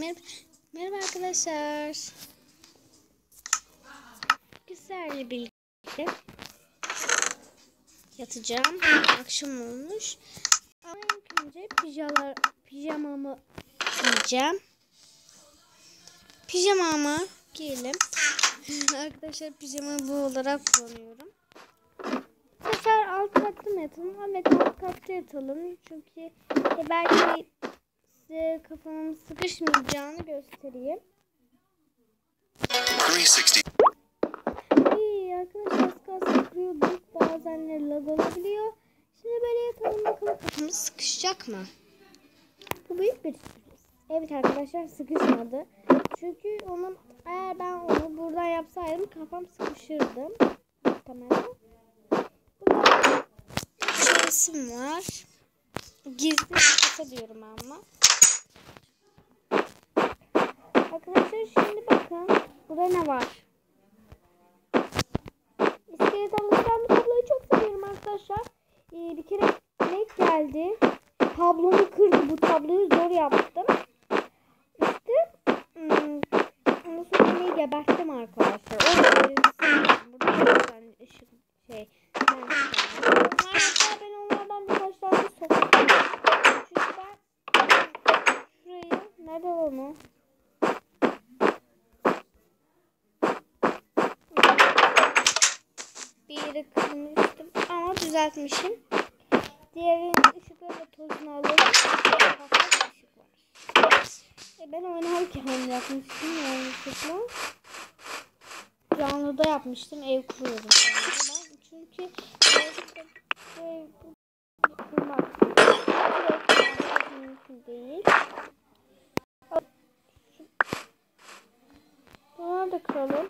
Merhaba, merhaba arkadaşlar. Güzel birlikte yatacağım. Akşam olmuş. Ama ilk önce pijalar, pijamamı giyeceğim. Pijamamı giyelim. arkadaşlar pijamamı bu olarak kullanıyorum. Bu sefer alt katta mı yatalım? Evet alt katta yatalım. Çünkü e, belki size kafamın sıkışmayacağını göstereyim. 360. İyi arkadaşlar kalsın kırıyorduk. Bazenleri lag olabiliyor. Şimdi böyle yatalım bakalım kafamız sıkışacak mı? Bu büyük bir sürpriz. Evet arkadaşlar sıkışmadı. Çünkü onun eğer ben onu buradan yapsaydım kafam sıkışırdı. Muhtemelen. Burada resim var. Gizli kasa diyorum ama. Arkadaşlar şimdi bakın. Burada ne var? İskelet ben bu tabloyu çok seviyorum arkadaşlar. Ee, bir kere renk geldi. Tablomu kırdı. Bu tabloyu zor yaptım. İşte hmm, ondan sonra beni geberttim arkadaşlar. O şey. Ben, hatta ben nerede onu? bir yere kırmıştım ama düzeltmişim. Diğerinin ışıkları tozunu alalım. E ben oynarken yapmıştım yanlışlıkla. Canlıda yapmıştım. Ev kuruyordum. Ben çünkü ev kurmak mümkün değil. Bunları da kıralım.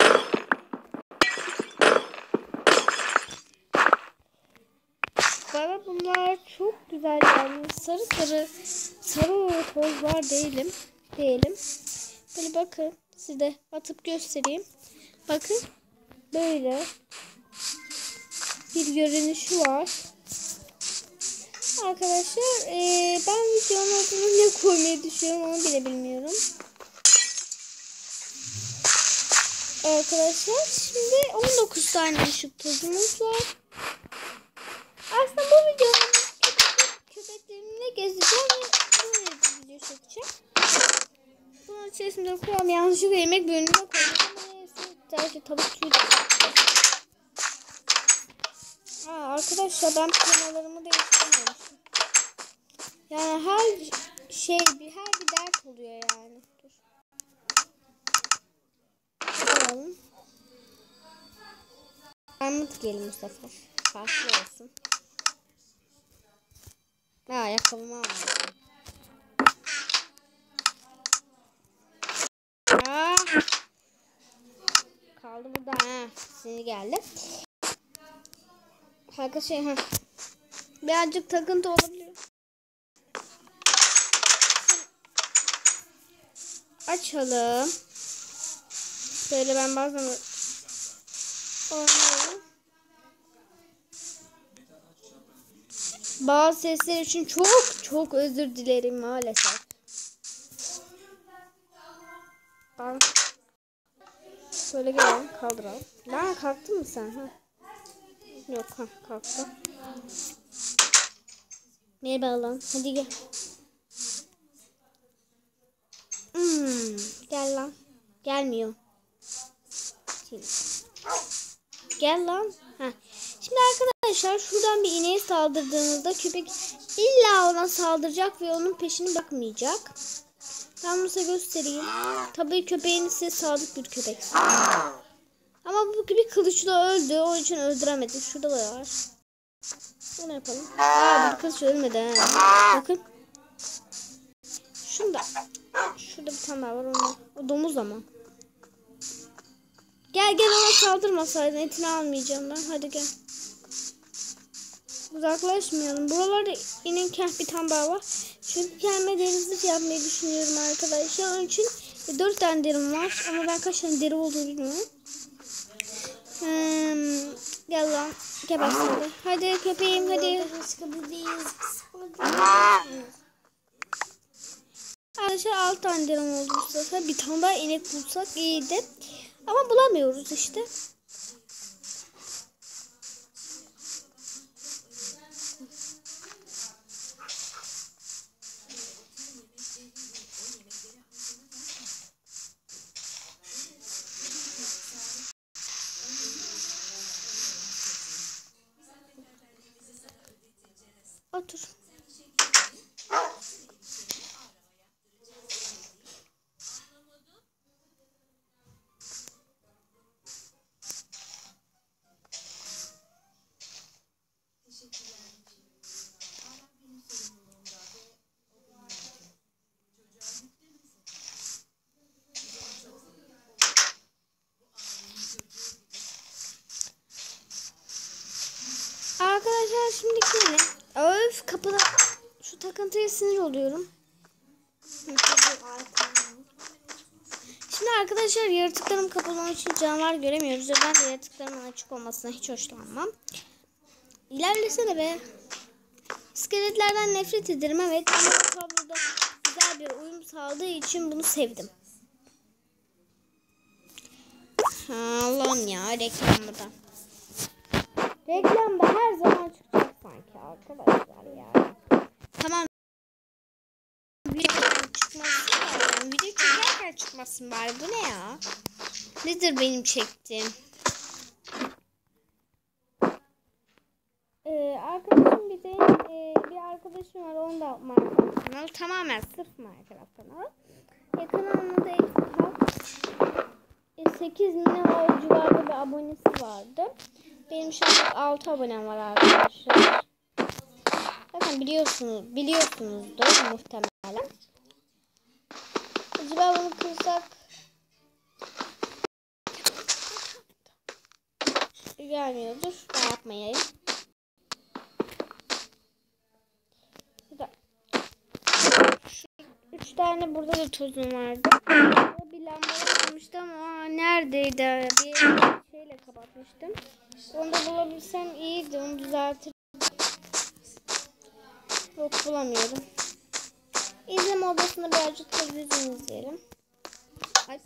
Bana bunlar çok güzel yani sarı sarı sarı tozlar değilim değilim. Böyle bakın size atıp göstereyim. Bakın böyle bir görünüşü var. Arkadaşlar ee, ben videonun adını ne koymayı düşünüyorum onu bile bilmiyorum. Arkadaşlar şimdi 19 tane ışık tozumuz var. Böyle bir video çekeceğim. Bunun içerisinde kuram yanlışlıkla yemek bölümüne koydum neyse sadece tavuk tüyü de Aa, arkadaşlar ben pijamalarımı değiştirmemişim. Yani her şey bir her bir dert oluyor yani. Dur. Bakalım. Armut giyelim bu sefer. Farklı olsun. Ha ayakkabımı almadım. Aa. Kaldı burada ha. Sinir geldi. Arkadaşlar şey ha. Birazcık takıntı olabilir. Açalım. Böyle ben bazen oynuyorum. Bazı sesler için çok çok özür dilerim maalesef. Ben şöyle gelelim kaldıralım. Lan kalktın mı sen? Ha? Yok ha kalktı. Merhaba lan hadi gel. Hmm, gel lan. Gelmiyor. Şimdi. Gel lan. Ha. Şimdi arkadaşlar şuradan bir ineğe saldırdığınızda köpek illa ona saldıracak ve onun peşini bakmayacak. Ben size göstereyim. Tabii köpeğiniz size sadık bir köpek. Ama bu bir kılıçla öldü. Onun için öldüremedik. Şurada da var. Bunu yapalım. Aa bu kılıç ölmedi ha. Bakın. Şunda. Şurada bir tane daha var. Onda. O domuz ama. Gel gel ona saldırmasaydın etini almayacağım ben. Hadi gel. Uzaklaşmayalım. Buralarda inerken bir daha var. Çünkü kendime denizlik yapmayı düşünüyorum arkadaşlar. Onun için 4 tane derim var. Ama ben kaç tane deri olduğunu bilmiyorum. Hmm, gel lan. Hadi. Köpeğim hadi. arkadaşlar 6 tane denem oldu. Bir tane daha inek bulsak iyiydi. Ama bulamıyoruz işte. Arkadaşlar şimdi yine öf kapıda şu takıntıya sinir oluyorum. Şimdi arkadaşlar yaratıklarım kapalı olduğu için canavar göremiyoruz ve ben de yaratıklarımın açık olmasına hiç hoşlanmam. İlerlesene be. İskeletlerden nefret ederim evet ama tabloda güzel bir uyum sağladığı için bunu sevdim. Allah'ım ya reklamda. Reklamda her zaman çıkacak sanki arkadaşlar ya. Tamam. Videodan çıkmasın ya. Video çekerken çıkmasın bari. Bu ne ya? Nedir benim çektiğim? Ee, arkadaşım bir de e, bir arkadaşım var. Onun da Minecraft kanalı. Tamamen sırf Minecraft kanalı. E, kanalında da e, 8 milyon civarında bir abonesi vardı. Benim şu an 6 abonem var arkadaşlar. Zaten biliyorsunuz, biliyorsunuzdur muhtemelen. Acaba bunu kırsak gelmiyordur. Ben yapmayayım. Üç tane burada da tozum vardı. Bir lamba yapmıştım ama neredeydi? Bir şeyle kapatmıştım. Onu da bulabilsem iyiydi. Onu düzeltir. Yok bulamıyorum. İzleme odasında birazcık televizyon izleyelim. Aç.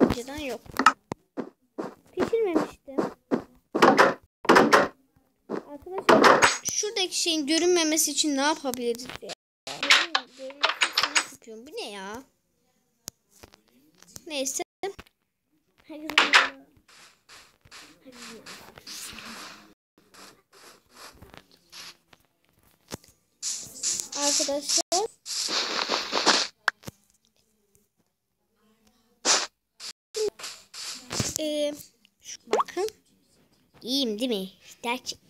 Önceden yok. Arkadaşlar şuradaki şeyin görünmemesi için ne yapabiliriz ya? Görünmesi için ne? Bu ne ya? Neyse. Arkadaşlar Ee, bakın. İyiyim değil mi? Gerçekten.